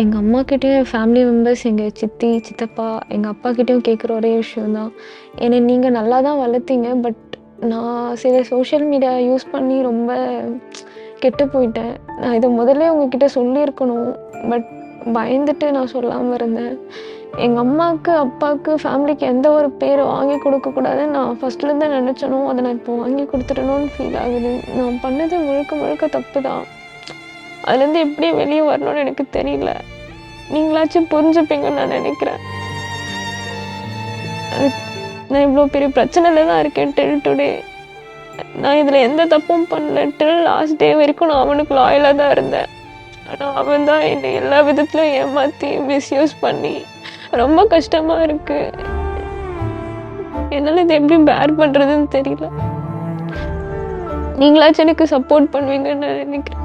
எங்கள் அம்மாக்கிட்டேயும் என் family members எங்கள் சித்தி சித்தப்பா எங்கள் அப்பாக்கிட்டேயும் கேட்குற ஒரே விஷயந்தான் என்னை நீங்கள் நல்லா தான் வளர்த்தீங்க பட் நான் சில சோஷியல் மீடியா யூஸ் பண்ணி ரொம்ப கெட்டு போயிட்டேன். நான் இதை முதல்ல உங்ககிட்ட சொல்லியிருக்கணும் பட் பயந்துட்டு நான் சொல்லாமல் இருந்தேன். எங்கள் அம்மாவுக்கு அப்பாவுக்கு ஃபேமிலிக்கு எந்த ஒரு பேர் வாங்கி கொடுக்கக்கூடாதுன்னு நான் ஃபஸ்ட்லேருந்து நினச்சனும் அதை நான் இப்போ வாங்கி கொடுத்துட்டணும்னு ஃபீல் ஆகுது. நான் பண்ணது முழுக்க முழுக்க தப்பு தான். அதுலேருந்து எப்படி வெளியே வரணும்னு எனக்கு தெரியல. நீங்களாச்சும் புரிஞ்சுப்பீங்கன்னு நான் நினைக்கிறேன். அது- நான் இவ்வளோ பெரிய பிரச்சனையில் தான் இருக்கேன் டில் டுடே நான் இதில் எந்த தப்பும் பண்ணல. டில் லாஸ்ட் டே வரைக்கும் நான் அவனுக்கு லாயலாக தான் இருந்தேன். ஆனால் அவன் தான் என்னை எல்லா விதத்துலையும் ஏமாற்றி மிஸ்யூஸ் பண்ணி ரொம்ப கஷ்டமாக இருக்கு. என்னால் இதை எப்படி பேர் பண்ணுறதுன்னு தெரியல. நீங்களாச்சும் எனக்கு சப்போர்ட் பண்ணுவீங்கன்னு நான் நினைக்கிறேன்.